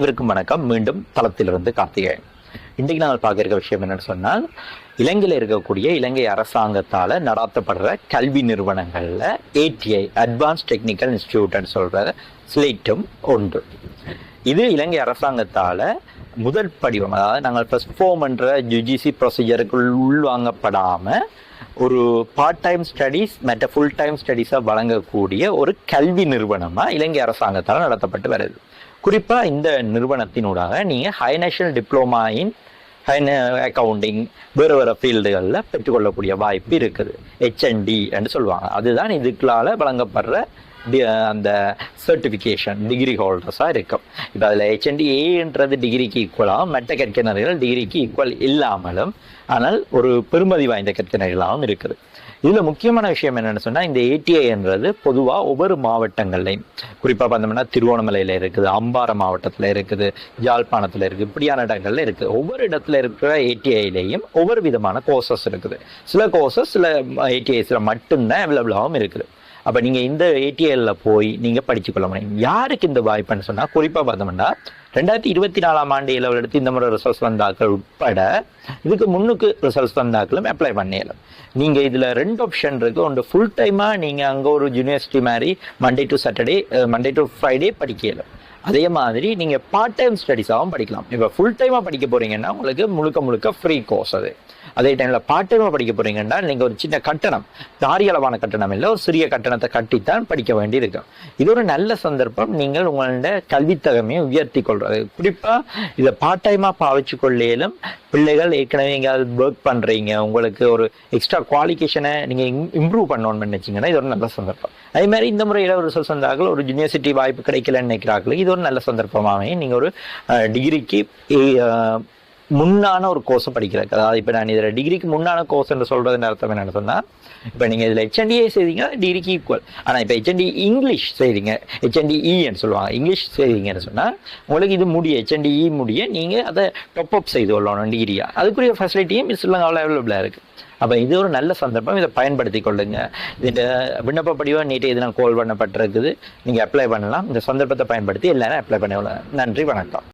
அனைவருக்கும் வணக்கம். மீண்டும் தளத்திலிருந்து கார்த்திகேயன். இன்றைக்கு நாங்கள் பார்க்க இருக்க விஷயம் என்னன்னு சொன்னால் இலங்கையில் இருக்கக்கூடிய இலங்கை அரசாங்கத்தால் நடாத்தப்படுற கல்வி நிறுவனங்களில் ஏடிஐ அட்வான்ஸ் டெக்னிக்கல் இன்ஸ்டியூட்னு சொல்கிற ஸ்லேட்டும் ஒன்று இது இலங்கை அரசாங்கத்தால் முதல் படிவம் அதாவது நாங்கள் ஃபர்ஸ்ட் ஃபோம்ன்ற யுஜிசி ப்ரொசீஜருக்குள் உள்வாங்கப்படாமல் ஒரு பார்ட் டைம் ஸ்டடீஸ் மற்ற ஃபுல் டைம் ஸ்டடீஸாக வழங்கக்கூடிய ஒரு கல்வி நிறுவனமாக இலங்கை அரசாங்கத்தால் நடத்தப்பட்டு வருது. குறிப்பாக இந்த நிறுவனத்தினூடாக நீங்கள் high national diploma in high accounting வேறு வேறு ஃபீல்டுகளில் பெற்றுக்கொள்ளக்கூடிய வாய்ப்பு இருக்குது. ஹெச்என்டி என்று சொல்லுவாங்க. அதுதான் இதுக்களால் வழங்கப்படுற அந்த சர்டிஃபிகேஷன் டிகிரி ஹோல்டர்ஸாக இருக்கும். இப்போ அதில் ஹெச்என்டி ஏன்றது டிகிரிக்கு ஈக்குவலாகவும் மெட்ட கற்கிணறுகள் டிகிரிக்கு ஈக்குவல் இல்லாமலும் ஆனால் ஒரு பெருமதி வாய்ந்த கற்கிணறுகளாகவும் இருக்குது. இதில் முக்கியமான விஷயம் என்னென்னு சொன்னால் இந்த ஏடிஐன்றது பொதுவாக ஒவ்வொரு மாவட்டங்கள்லையும் குறிப்பாக பார்த்தோம்னா திருவோணமலையில் இருக்குது அம்பாறை மாவட்டத்தில் இருக்குது யாழ்ப்பாணத்தில் இருக்குது இப்படியான இடங்கள்ல இருக்குது. ஒவ்வொரு இடத்துல இருக்கிற ஏடிஐலையும் ஒவ்வொரு விதமான கோர்சஸ் இருக்குது. சில கோர்சஸ் சில ஏடிஐஸில் மட்டும்தான் அவைலபிளாகவும் இருக்குது. அப்போ நீங்கள் இந்த ஏடிஎல்ல போய் நீங்கள் படிச்சுக்கொள்ள முடியும். யாருக்கு இந்த வாய்ப்புன்னு சொன்னால் குறிப்பாக பார்த்தோம்னா ரெண்டாயிரத்தி இருபத்தி நாலாம் ஆண்டு இலவல் எடுத்து இந்த முறை ரிசல்ட்ஸ் வந்தாக்கள் உட்பட இதுக்கு முன்னுக்கு ரிசல்ட்ஸ் வந்தாக்களும் அப்ளை பண்ணிடலாம் நீங்கள் இதில் ரெண்டு ஆப்ஷன் இருக்குது ஒன்று ஃபுல் டைமாக நீங்கள் அங்கே ஒரு யூனிவர்சிட்டி மாதிரி Monday to Saturday Monday to Friday படிக்கலாம் அதே மாதிரி நீங்கள் பார்ட் டைம் ஸ்டடிஸாகவும் படிக்கலாம். இப்போ ஃபுல் டைமாக படிக்க போகிறீங்கன்னா உங்களுக்கு முழுக்க முழுக்க ஃப்ரீ கோர்ஸ் அது. அதே டைமில் பார்ட் டைமாக படிக்க போகிறீங்கன்னா நீங்கள் ஒரு சின்ன கட்டணம் தாரிய அளவான கட்டணம் இல்லை ஒரு சிறிய கட்டணத்தை கட்டித்தான் படிக்க வேண்டியிருக்கும் இது ஒரு நல்ல சந்தர்ப்பம். நீங்கள் உங்களோட கல்வித்தகமையை உயர்த்தி கொள்வது குறிப்பாக இதை பார்ட் டைமாக பாவிச்சு கொள்ளையிலும் பிள்ளைகள் ஏற்கனவே எங்கேயாவது ஒர்க் பண்ணுறீங்க உங்களுக்கு ஒரு எக்ஸ்ட்ரா குவாலிஃபிகேஷனை நீங்கள் இம்ப்ரூவ் பண்ணணும்னு நினைச்சீங்கன்னா இது ஒரு நல்ல சந்தர்ப்பம். அதே மாதிரி இந்த முறையில் ஒரு சொல் வந்தார்கள் ஒரு யூனிவர்சிட்டி வாய்ப்பு கிடைக்கலன்னு நினைக்கிறார்கள். இது ஒரு நல்ல சந்தர்ப்பமாகவே நீங்கள் ஒரு டிகிரிக்கு முன்னான ஒரு கோர்ஸை படிக்கிறது அதாவது இப்போ நான் இதில் டிகிரிக்கு முன்னான கோர்ஸ் என்று சொல்கிறது அர்த்தம் என்ன சொன்னால் இப்போ நீங்கள் இதில் ஹெச்என்டிஏ செய்தீங்க டிகிரிக்கு ஈக்குவல் ஆனால் இப்போ ஹெச்என்டி இங்கிலீஷ் செய்கிறீங்க ஹெச்என்டிஇன்னு சொல்லுவாங்க. இங்கிலீஷ் செய்கிறீங்கன்னு சொன்னால் உங்களுக்கு இது முடிய ஹெச்என்டிஇ முடிய நீங்கள் அதை டாப் அப் செய்து கொள்ளணும் டிகிரியா அதுக்குரிய ஃபெசிலிட்டியும் ஸ்ரீலங்காவில் அவைலபிளாக இருக்குது அப்போ இது ஒரு நல்ல சந்தர்ப்பம். இதை பயன்படுத்தி கொள்ளுங்க. இந்த விண்ணப்ப படிவம் நீட்டை இதெல்லாம் கோல் பண்ணப்பட்டிருக்குது நீங்கள் அப்ளை பண்ணலாம். இந்த சந்தர்ப்பத்தை பயன்படுத்தி எல்லாரும் அப்ளை பண்ணி நன்றி வணக்கம்.